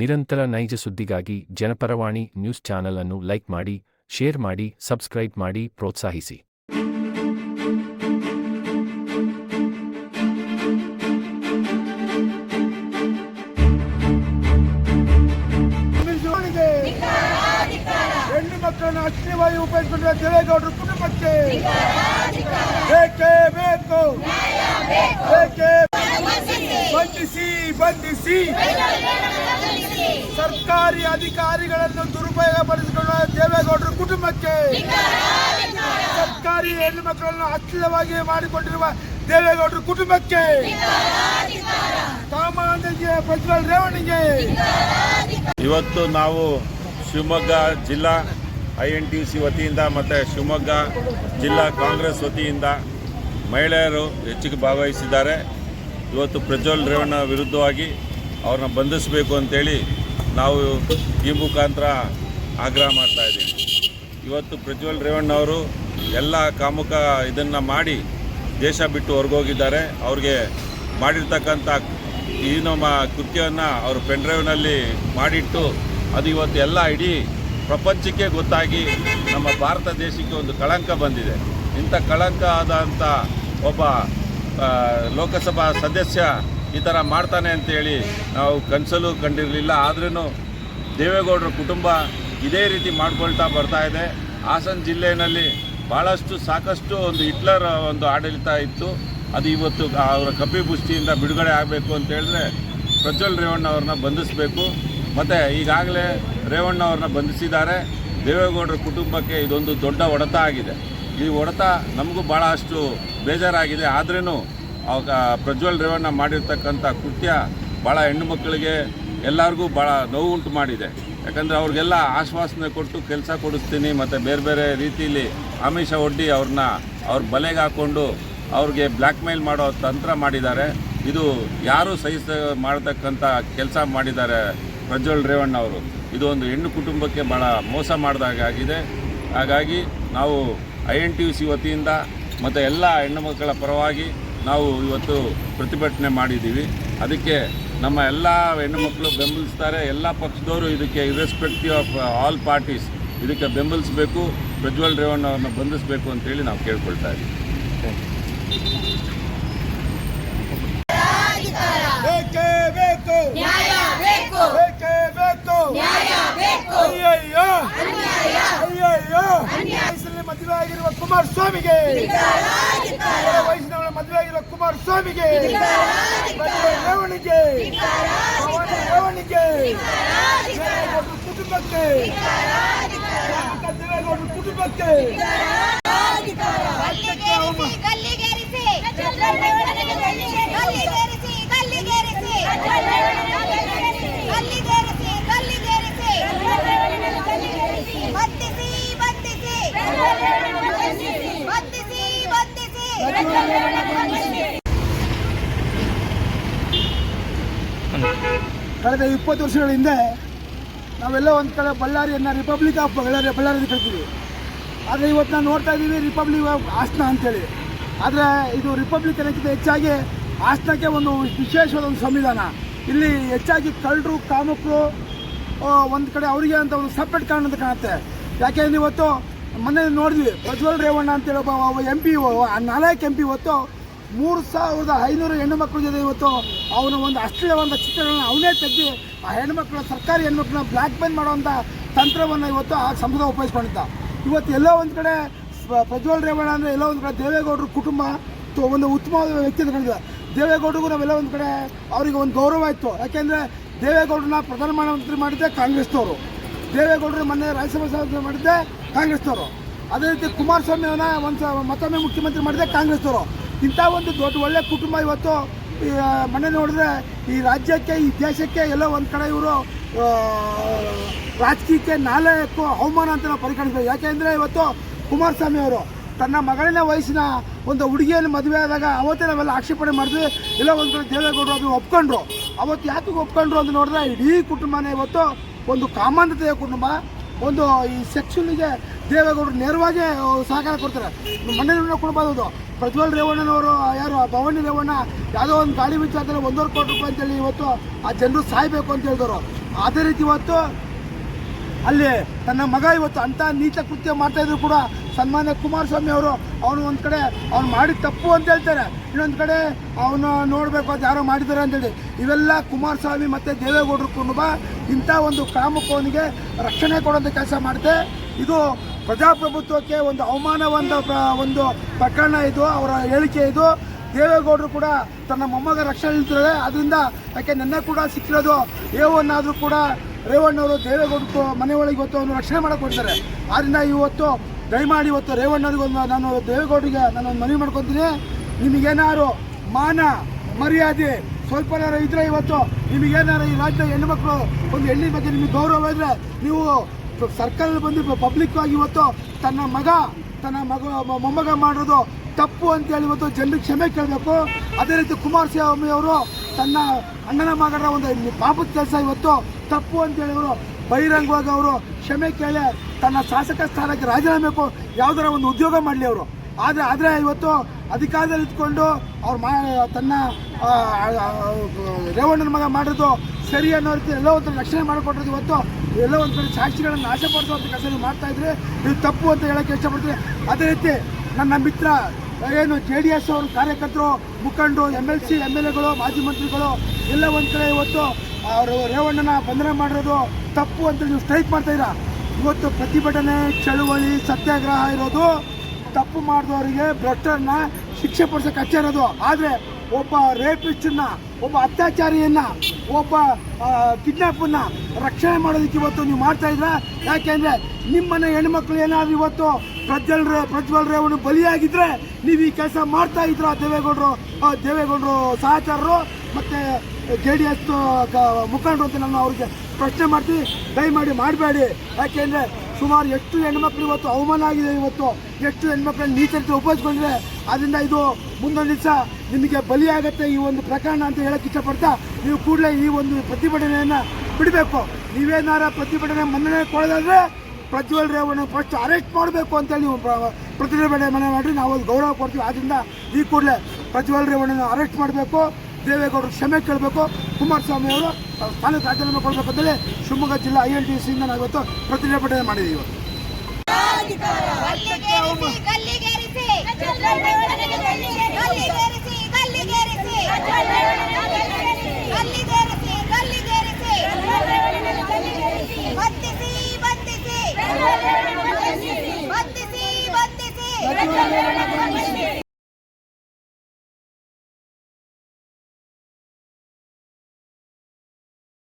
ನಿರಂತರ ನೈಜ ಸುದ್ದಿಗಾಗಿ ಜನಪರವಾಣಿ ನ್ಯೂಸ್ ಚಾನೆಲ್ ಅನ್ನು ಲೈಕ್ ಮಾಡಿ ಶೇರ್ ಮಾಡಿ ಸಬ್ಸ್ಕ್ರೈಬ್ ಮಾಡಿ ಪ್ರೋತ್ಸಾಹಿಸಿ. ಬಂದಿಸಿ ಬಂದಿಸಿ ಮಕ್ಕಳನ್ನು ಅಶ್ಲೀಲವಾಗಿ ಉಪಯೋಗಿಸಿಕೊಂಡಿರುವ ದೇವೇಗೌಡರ ಕುಟುಂಬಕ್ಕೆ ಬೇಕೇ. ಬೇಕು ಬೇಕೇ. ಬಂಧಿಸಿ ಬಂಧಿಸಿ. ಸರ್ಕಾರಿ ಅಧಿಕಾರಿಗಳನ್ನು ದುರುಪಯೋಗ ಪಡಿಸಿಕೊಳ್ಳುವ ದೇವೇಗೌಡರ ಕುಟುಂಬಕ್ಕೆ ಸರ್ಕಾರಿ ಹೆಣ್ಣು ಮಕ್ಕಳನ್ನು ಅಶ್ಲೀಲವಾಗಿ ಮಾಡಿಕೊಂಡಿರುವ ದೇವೇಗೌಡರ ಕುಟುಂಬಕ್ಕೆ ಕಾಮಾಂಧರಿಗೆ ಪ್ರಜ್ವಲ್ ರೇವಣಿಗೆ ಇವತ್ತು ನಾವು ಶಿವಮೊಗ್ಗ ಜಿಲ್ಲಾ ಐ ಎನ್ ಟಿ ಸಿ ವತಿಯಿಂದ ಮತ್ತು ಶಿವಮೊಗ್ಗ ಜಿಲ್ಲಾ ಕಾಂಗ್ರೆಸ್ ವತಿಯಿಂದ ಮಹಿಳೆಯರು ಹೆಚ್ಚಿಗೆ ಭಾಗವಹಿಸಿದ್ದಾರೆ. ಇವತ್ತು ಪ್ರಜ್ವಲ್ ರೇವಣ್ಣ ವಿರುದ್ಧವಾಗಿ ಅವ್ರನ್ನ ಬಂಧಿಸಬೇಕು ಅಂತೇಳಿ ನಾವು ಈ ಮುಖಾಂತರ ಆಗ್ರಹ ಮಾಡ್ತಾ ಇದ್ದೀವಿ. ಇವತ್ತು ಪ್ರಜ್ವಲ್ ರೇವಣ್ಣ ಅವರು ಎಲ್ಲ ಕಾಮುಕ ಇದನ್ನು ಮಾಡಿ ದೇಶ ಬಿಟ್ಟು ಹೊರಗೋಗಿದ್ದಾರೆ. ಅವ್ರಿಗೆ ಮಾಡಿರ್ತಕ್ಕಂಥ ಈ ನಮ್ಮ ಕೃತ್ಯವನ್ನು ಅವರು ಪೆನ್ಡ್ರೈವ್ನಲ್ಲಿ ಮಾಡಿಟ್ಟು ಅದು ಇವತ್ತು ಎಲ್ಲ ಇಡೀ ಪ್ರಪಂಚಕ್ಕೆ ಗೊತ್ತಾಗಿ ನಮ್ಮ ಭಾರತ ದೇಶಕ್ಕೆ ಒಂದು ಕಳಂಕ ಬಂದಿದೆ. ಇಂಥ ಕಳಂಕ ಆದಂಥ ಒಬ್ಬ ಲೋಕಸಭಾ ಸದಸ್ಯ ಈ ಥರ ಮಾಡ್ತಾನೆ ಅಂತೇಳಿ ನಾವು ಕನಸಲ್ಲೂ ಕಂಡಿರಲಿಲ್ಲ. ಆದ್ರೂ ದೇವೇಗೌಡರ ಕುಟುಂಬ ಇದೇ ರೀತಿ ಮಾಡ್ಕೊಳ್ತಾ ಬರ್ತಾ ಇದೆ. ಹಾಸನ ಜಿಲ್ಲೆಯಲ್ಲಿ ಭಾಳಷ್ಟು ಸಾಕಷ್ಟು ಒಂದು ಹಿಟ್ಲರ್ ಒಂದು ಆಡಳಿತ ಇತ್ತು. ಅದು ಇವತ್ತು ಅವರ ಕಪಿಪುಷ್ಟಿಯಿಂದ ಬಿಡುಗಡೆ ಆಗಬೇಕು ಅಂತ ಹೇಳಿದ್ರೆ ಪ್ರಜ್ವಲ್ ರೇವಣ್ಣ ಅವ್ರನ್ನ ಬಂಧಿಸಬೇಕು. ಮತ್ತು ಈಗಾಗಲೇ ರೇವಣ್ಣ ಅವ್ರನ್ನ ಬಂಧಿಸಿದ್ದಾರೆ. ದೇವೇಗೌಡರ ಕುಟುಂಬಕ್ಕೆ ಇದೊಂದು ದೊಡ್ಡ ಹೊಡೆತ ಆಗಿದೆ. ಈ ಹೊಡೆತ ನಮಗೂ ಭಾಳಷ್ಟು ಬೇಜಾರಾಗಿದೆ. ಆದ್ರೂ ಅವಾಗ ಪ್ರಜ್ವಲ್ ರೇವಣ್ಣ ಮಾಡಿರ್ತಕ್ಕಂಥ ಕೃತ್ಯ ಭಾಳ ಹೆಣ್ಣು ಮಕ್ಕಳಿಗೆ ಎಲ್ಲರಿಗೂ ಭಾಳ ನೋವು ಉಂಟು ಮಾಡಿದೆ. ಯಾಕಂದರೆ ಅವ್ರಿಗೆಲ್ಲ ಆಶ್ವಾಸನೆ ಕೊಟ್ಟು ಕೆಲಸ ಕೊಡಿಸ್ತೀನಿ, ಮತ್ತು ಬೇರೆ ಬೇರೆ ರೀತಿಯಲ್ಲಿ ಆಮಿಷ ಒಡ್ಡಿ ಅವ್ರನ್ನ ಅವ್ರ ಬಲೆಗೆ ಹಾಕ್ಕೊಂಡು ಅವ್ರಿಗೆ ಬ್ಲ್ಯಾಕ್ ಮೇಲ್ ಮಾಡೋ ತಂತ್ರ ಮಾಡಿದ್ದಾರೆ. ಇದು ಯಾರು ಸಹಿಸ ಮಾಡತಕ್ಕಂಥ ಕೆಲಸ ಮಾಡಿದ್ದಾರೆ ಪ್ರಜ್ವಲ್ ರೇವಣ್ಣ ಅವರು. ಇದು ಒಂದು ಹೆಣ್ಣು ಕುಟುಂಬಕ್ಕೆ ಭಾಳ ಮೋಸ ಮಾಡಿದಾಗ ಆಗಿದೆ. ಹಾಗಾಗಿ ನಾವು I N T U C ವತಿಯಿಂದ ಮತ್ತು ಎಲ್ಲ ಹೆಣ್ಣು ಮಕ್ಕಳ ಪರವಾಗಿ ನಾವು ಇವತ್ತು ಪ್ರತಿಭಟನೆ ಮಾಡಿದ್ದೀವಿ. ಅದಕ್ಕೆ ನಮ್ಮ ಎಲ್ಲ ಹೆಣ್ಣು ಮಕ್ಕಳು ಬೆಂಬಲಿಸ್ತಾರೆ. ಎಲ್ಲ ಪಕ್ಷದವರು ಇದಕ್ಕೆ ಇರ್ರೆಸ್ಪೆಕ್ಟಿವ್ ಆಫ್ ಆಲ್ ಪಾರ್ಟೀಸ್ ಇದಕ್ಕೆ ಬೆಂಬಲಿಸಬೇಕು. ಪ್ರಜ್ವಲ್ ರೇವಣ್ಣ ಅವ್ರನ್ನ ಬಂಧಿಸಬೇಕು ಅಂತೇಳಿ ನಾವು ಕೇಳ್ಕೊಳ್ತಾ ಇದ್ದೀವಿ. ಬೇಕೇ ಬೇಕು. ನ್ಯಾಯ ಬೇಕು. ಬೇಕೇ ಬೇಕು. ನ್ಯಾಯ ಬೇಕು. ಅಯ್ಯಯ್ಯೋ. ಅಯ್ಯಯ್ಯೋ. ವಯಸ್ಸಿನಲ್ಲಿ ಮದುವೆ ಆಗಿರುವ ಕುಮಾರಸ್ವಾಮಿಗೆ. ಮದುವೆ ಆಗಿರೋ ಕುಮಾರಸ್ವಾಮಿಗೆ ಮೆರವಣಿಗೆ. ಭವಾನಿ ರೇವಣಿಗೆ ದೇವೇಗೌಡರ ಕುಟುಂಬಕ್ಕೆ. ಕುಟುಂಬಕ್ಕೆ. ಗಲ್ಲಿಗೇರಿಸಿ. ಗಲ್ಲಿಗೇರಿಸಿ. ಗಲ್ಲಿಗೇರಿಸಿ ಗಲ್ಲಿಗೇರಿಸಿ ಬಂಧಿಸಿ ಬಂಧಿಸಿ ಬಂಧಿಸಿ ಬಂಧಿಸಿ ಕಳೆದ ಇಪ್ಪತ್ತು ವರ್ಷಗಳ ಹಿಂದೆ ನಾವೆಲ್ಲ ಒಂದು ಕಡೆ ಬಳ್ಳಾರಿಯನ್ನು ರಿಪಬ್ಲಿಕ್ ಆಫ್ ಬಳ್ಳಾರಿ ಬಳ್ಳಾರಿ ಕರಿತೀವಿ ಆದರೆ ಇವತ್ತು ನಾವು ನೋಡ್ತಾ ಇದ್ದೀವಿ ರಿಪಬ್ಲಿಕ್ ಆಫ್ ಆಸ್ನ ಅಂತೇಳಿ. ಆದರೆ ಇದು ರಿಪಬ್ಲಿಕ್ ಅನ್ನೋಕ್ಕಿಂತ ಹೆಚ್ಚಾಗಿ ಆಸ್ನಕ್ಕೆ ಒಂದು ವಿಶೇಷವಾದ ಒಂದು ಸಂವಿಧಾನ. ಇಲ್ಲಿ ಹೆಚ್ಚಾಗಿ ಕಳ್ಳರು, ಕಾಮಕರು ಒಂದು ಕಡೆ ಅವರಿಗೆ ಅಂತ ಒಂದು ಸಪ್ರೇಟ್ ಕಾರಣ ಅಂತ ಕಾಣುತ್ತೆ. ಯಾಕೆಂದ್ರೆ ಇವತ್ತು ಮೊನ್ನೆ ನೋಡಿದ್ವಿ ಪ್ರಜ್ವಲ್ ರೇವಣ್ಣ ಅಂತೇಳಿ ಒಬ್ಬ ಎಂ ಪಿ ನಾಲ್ಕು ಎಂ ಪಿ ಇವತ್ತು ಮೂರು ಸಾವಿರದ ಐನೂರು ಹೆಣ್ಣು ಮಕ್ಕಳ ಜೊತೆ ಇವತ್ತು ಅವನ ಒಂದು ಅಶ್ಲೀಲವಾದ ಚಿತ್ರಗಳನ್ನ ಅವನೇ ತೆಗೆದು ಆ ಹೆಣ್ಮಕ್ಳ ಸರ್ಕಾರಿ ಹೆಣ್ಮಕ್ಳನ್ನ ಬ್ಲ್ಯಾಕ್ ಮೇಲ್ ಮಾಡುವಂಥ ತಂತ್ರವನ್ನು ಇವತ್ತು ಆ ಸಂಸದ ಉಪಯೋಗಿಸ್ಕೊಂಡಿದ್ದ. ಇವತ್ತು ಎಲ್ಲೋ ಒಂದು ಕಡೆ ಪ್ರಜ್ವಲ್ ರೇವಣ್ಣ ಅಂದರೆ ಎಲ್ಲೋ ಒಂದು ಕಡೆ ದೇವೇಗೌಡರ ಕುಟುಂಬ ಒಂದು ಉತ್ತಮವಾದ ವ್ಯಕ್ತಿ ಅಂತ ಕಂಡಿದ್ದ. ದೇವೇಗೌಡರಿಗೂ ನಾವೆಲ್ಲ ಒಂದು ಕಡೆ ಅವರಿಗೆ ಒಂದು ಗೌರವ ಇತ್ತು. ಯಾಕೆಂದರೆ ದೇವೇಗೌಡರನ್ನ ಪ್ರಧಾನಮಂತ್ರಿ ಮಾಡಿದ್ದೆ ಕಾಂಗ್ರೆಸ್ನವರು. ದೇವೇಗೌಡರು ಮೊನ್ನೆ ರಾಜ್ಯಸಭಾ ಸದಸ್ಯ ಮಾಡಿದ್ದೆ ಕಾಂಗ್ರೆಸ್ನವರು. ಅದೇ ರೀತಿ ಕುಮಾರಸ್ವಾಮಿ ಅವನ ಒಂದು ಮತ್ತೊಮ್ಮೆ ಮುಖ್ಯಮಂತ್ರಿ ಮಾಡಿದ್ದೆ ಕಾಂಗ್ರೆಸ್ನವರು. ಇಂಥ ಒಂದು ದೊಡ್ಡ ಒಳ್ಳೆ ಕುಟುಂಬ ಇವತ್ತು ಮನೆ ನೋಡಿದ್ರೆ ಈ ರಾಜ್ಯಕ್ಕೆ, ಈ ದೇಶಕ್ಕೆ ಎಲ್ಲೋ ಒಂದು ಕಡೆ ಇವರು ರಾಜಕೀಯಕ್ಕೆ ನಾಲ್ಕು ಅವಮಾನ ಅಂತ ನಾವು ಪರಿಗಣಿಸ್ಬೇಕು. ಯಾಕೆಂದರೆ ಇವತ್ತು ಕುಮಾರಸ್ವಾಮಿ ಅವರು ತನ್ನ ಮಗಳಿನ ವಯಸ್ಸಿನ ಒಂದು ಹುಡುಗಿಯನ್ನು ಮದುವೆ ಆದಾಗ ಅವತ್ತೇ ನಾವೆಲ್ಲ ಆಕ್ಷೇಪಣೆ ಮಾಡಿದ್ವಿ. ಇಲ್ಲ ಒಂದು ಕಡೆ ದೇವೇಗೌಡರು ಅದು ಒಪ್ಕೊಂಡ್ರು. ಅವತ್ತು ಯಾಕೆ ಒಪ್ಕೊಂಡ್ರು ಅಂತ ನೋಡಿದ್ರೆ ಇಡೀ ಕುಟುಂಬನೇ ಇವತ್ತು ಒಂದು ಕಾಮಾಂಧತೆಯ ಕುಟುಂಬ. ಒಂದು ಈ ಸೆಕ್ಷನ್ಗೆ ದೇವೇಗೌಡರು ನೇರವಾಗಿ ಸಹಕಾರ ಕೊಡ್ತಾರೆ. ನಾವು ಕೊಡ್ಬೋದು ಪ್ರಜ್ವಲ್ ರೇವಣ್ಣನವರು ಯಾರು? ಭವಾನಿ ರೇವಣ್ಣ ಯಾವುದೋ ಒಂದು ಗಾಡಿ ವಿಚಾರದಲ್ಲಿ ಒಂದೂವರೆ ಕೋಟಿ ರೂಪಾಯಿ ಅಂತೇಳಿ ಇವತ್ತು ಆ ಜನರು ಸಾಯ್ಬೇಕು ಅಂತ ಹೇಳಿದ್ರು ಅದೇ ರೀತಿ ಇವತ್ತು ಅಲ್ಲಿ ತನ್ನ ಮಗ ಇವತ್ತು ಅಂಥ ನೀಚ ಕೃತ್ಯ ಮಾಡ್ತಾ ಇದ್ರು ಕೂಡ ಸನ್ಮಾನ್ಯ ಕುಮಾರಸ್ವಾಮಿ ಅವರು, ಅವನು ಒಂದು ಕಡೆ ಅವ್ನು ಮಾಡಿದ ತಪ್ಪು ಅಂತ ಹೇಳ್ತಾರೆ. ಇನ್ನೊಂದು ಕಡೆ ಅವನು ನೋಡಬೇಕು ಅದು ಯಾರೋ ಮಾಡಿದ್ದಾರೆ ಅಂತೇಳಿ ಇವೆಲ್ಲ ಕುಮಾರಸ್ವಾಮಿ ಮತ್ತು ದೇವೇಗೌಡರು ಕುಟುಂಬ ಇಂಥ ಒಂದು ಕಾಮಕವನಿಗೆ ರಕ್ಷಣೆ ಕೊಡುವಂಥ ಕೆಲಸ ಮಾಡುತ್ತೆ ಇದು ಪ್ರಜಾಪ್ರಭುತ್ವಕ್ಕೆ ಒಂದು ಅವಮಾನವಂತ ಒಂದು ಪ್ರಕರಣ ಇದು, ಅವರ ಹೇಳಿಕೆ ಇದು. ದೇವೇಗೌಡರು ಕೂಡ ತನ್ನ ಮೊಮ್ಮಗ ರಕ್ಷಣೆ ನಿಲ್ತಿದ್ದಾರೆ ಅದರಿಂದ ಯಾಕೆ ನೆನ್ನೆ ಕೂಡ ಸಿಕ್ಕಿರೋದು ಏವನ್ನಾದರೂ ಕೂಡ ರೇವಣ್ಣವರು, ದೇವೇಗೌಡರು ಮನೆಯೊಳಗೆ ಇವತ್ತು ಅವನು ರಕ್ಷಣೆ ಮಾಡಿಕೊಡ್ತಾರೆ ಕೊಡ್ತಾರೆ ಆದ್ದರಿಂದ ಇವತ್ತು ದಯಮಾಡಿ ಇವತ್ತು ರೇವಣ್ಣರಿಗೊಂದು ನಾನು ದೇವೇಗೌಡರಿಗೆ ಒಂದು ಮನವಿ ಮಾಡ್ಕೊತೀನಿ. ನಿಮಗೇನಾದ್ರು ಮಾನ, ಮರ್ಯಾದೆ ಸ್ವಲ್ಪ ಇದ್ರೆ ಇವತ್ತು ನಿಮಗೇನಾರು ಈ ರಾಜ್ಯದ ಹೆಣ್ಣುಮಕ್ಳು ಒಂದು ಹೆಣ್ಣಿನ ಬಗ್ಗೆ ನಿಮಗೆ ಗೌರವ ಇದ್ರೆ ನೀವು ಸರ್ಕಲ್ ಬಂದು ಪಬ್ಲಿಕ್ ಆಗಿ ಇವತ್ತು ತನ್ನ ಮಗ ತನ್ನ ಮಗ ಮೊಮ್ಮಗ ಮಾಡೋದು ತಪ್ಪು ಅಂತೇಳಿ ಇವತ್ತು ಜನರಿಗೆ ಕ್ಷಮೆ ಕೇಳಬೇಕು. ಅದೇ ರೀತಿ ಕುಮಾರಸ್ವಾಮಿ ಅವರು ತನ್ನ ಅಣ್ಣನ ಮಗನ ಒಂದು ಪಾಪದ ಕೆಲಸ ಇವತ್ತು ತಪ್ಪು ಅಂತೇಳಿ ಅವರು ಬಹಿರಂಗವಾಗಿ ಅವರು ಕ್ಷಮೆ ಕೇಳಿ ತನ್ನ ಶಾಸಕ ಸ್ಥಾನಕ್ಕೆ ರಾಜೀನಾಮೆ ಯಾವ್ದಾರ ಒಂದು ಉದ್ಯೋಗ ಮಾಡಲಿ ಅವರು. ಆದರೆ ಆದರೆ ಇವತ್ತು ಅಧಿಕಾರದಲ್ಲಿ ಇದ್ಕೊಂಡು ಅವ್ರು ಮಾ ತನ್ನ ರೇವಣ್ಣನ ಮಗ ಮಾಡಿದ್ದು ಸರಿ ಅನ್ನೋ ರೀತಿ ಎಲ್ಲೋ ಒಂದು ರಕ್ಷಣೆ ಮಾಡಿಕೊಟ್ಟಿರೋದು ಇವತ್ತು ಎಲ್ಲೋ ಒಂದು ಕಡೆ ಸಾಕ್ಷಿಗಳನ್ನು ನಾಶಪಡಿಸುವಂಥ ಕೆಲಸ ಮಾಡ್ತಾ ಇದ್ರೆ. ಇದು ತಪ್ಪು ಅಂತ ಹೇಳೋಕ್ಕೆ ಇಷ್ಟಪಡ್ತೀನಿ ಅದೇ ರೀತಿ ನನ್ನ ಮಿತ್ರ, ಏನು ಜೆ ಡಿ ಎಸ್ ಅವ್ರ ಕಾರ್ಯಕರ್ತರು ಮುಖಂಡರು M L C M L ಎಗಳು ಮಾಜಿ ಮಂತ್ರಿಗಳು, ಎಲ್ಲ ಒಂದು ಕಡೆ ಇವತ್ತು ಅವರು ರೇವಣ್ಣನ ಬಂಧನ ಮಾಡಿರೋದು ತಪ್ಪು ಅಂತ ನೀವು ಸ್ಟ್ರೈಕ್ ಮಾಡ್ತಾ ಇದ್ದೀರಾ? ಇವತ್ತು ಪ್ರತಿಭಟನೆ, ಚಳುವಳಿ, ಸತ್ಯಾಗ್ರಹ ಇರೋದು ತಪ್ಪು ಮಾಡಿದವರಿಗೆ ಭ್ರಷ್ಟರನ್ನ ಶಿಕ್ಷೆ ಪಡಿಸೋಕೆ ಕಚ್ಚೆ ಇರೋದು. ಆದರೆ ಒಬ್ಬ ರೇಪಿಸ್ಟನ್ನ, ಒಬ್ಬ ಅತ್ಯಾಚಾರಿಯನ್ನ, ಒಬ್ಬ ಕಿಡ್ನಾಪನ್ನ ರಕ್ಷಣೆ ಮಾಡೋದಕ್ಕೆ ಇವತ್ತು ನೀವು ಮಾಡ್ತಾ ಇದ್ರ ಯಾಕೆಂದ್ರೆ ನಿಮ್ಮನೆ ಹೆಣ್ಮಕ್ಳು ಏನಾದ್ರು ಇವತ್ತು ಪ್ರಜ್ವಲ್ ರೇ, ಪ್ರಜ್ವಲ್ ರೇವಣ್ಣ ಬಲಿಯಾಗಿದ್ರೆ ನೀವು ಈ ಕೆಲಸ ಮಾಡ್ತಾ ಇದ್ರ ದೇವೇಗೌಡರು? ದೇವೇಗೌಡರು ಸಹಚರರು? ಮತ್ತೆ ಜೆ ಡಿ ಎಸ್ ಮುಖಂಡರು ಅಂತ ನಾನು ಅವ್ರಿಗೆ ಪ್ರಶ್ನೆ ಮಾಡ್ತೀವಿ ದಯಮಾಡಿ ಮಾಡಬೇಡಿ. ಯಾಕೆಂದ್ರೆ ಸುಮಾರು ಎಷ್ಟು ಹೆಣ್ಮಕ್ಳು ಇವತ್ತು ಅವಮಾನ ಆಗಿದೆ ಇವತ್ತು, ಎಷ್ಟು ಹೆಣ್ಮಕ್ಳನ್ನ ನೀಚರಿಸಿ ಉಪಯೋಗಿಸ್ಕೊಂಡ್ರೆ ಅದರಿಂದ ಇದು ಮುಂದೊಂದು ದಿವಸ ನಿಮಗೆ ಬಲಿಯಾಗತ್ತೆ ಈ ಒಂದು ಪ್ರಕರಣ ಅಂತ ಹೇಳಕ್ಕೆ ಇಷ್ಟಪಡ್ತಾ, ನೀವು ಕೂಡಲೇ ಈ ಒಂದು ಪ್ರತಿಭಟನೆಯನ್ನು ಬಿಡಬೇಕು. ನೀವೇನಾರ ಪ್ರತಿಭಟನೆ ಮನ್ನಣೆ ಕೊಡೋದಾದ್ರೆ ಪ್ರಜ್ವಲ್ ರೇವಣ್ಣ ಫಸ್ಟ್ ಅರೆಸ್ಟ್ ಮಾಡಬೇಕು ಅಂತೇಳಿ ನೀವು ಪ್ರ- ಪ್ರತಿಭಟನೆ ಮನೆ ಮಾಡಿ ನಾವು ಗೌರವ ಕೊಡ್ತೀವಿ. ಆದ್ದರಿಂದ ಈ ಕೂಡಲೇ ಪ್ರಜ್ವಲ್ ರೇವಣ್ಣನ ಅರೆಸ್ಟ್ ಮಾಡಬೇಕು. ದೇವೇಗೌಡರು ಕ್ಷಮೆ ಕೇಳಬೇಕು ಕುಮಾರಸ್ವಾಮಿ ಅವರು ಸ್ಥಾನಕ್ಕೆ ರಾಜೀನಾಮೆ ಕೊಡಬೇಕು ಅಂತೇಳಿ ಶಿವಮೊಗ್ಗ ಜಿಲ್ಲಾ ಐ ಎಲ್ ಟಿ ಸಿಯಿಂದ ನಾವು ಇವತ್ತು ಪ್ರತಿಭಟನೆ ಮಾಡಿದ್ದೀವಿ ಇವತ್ತು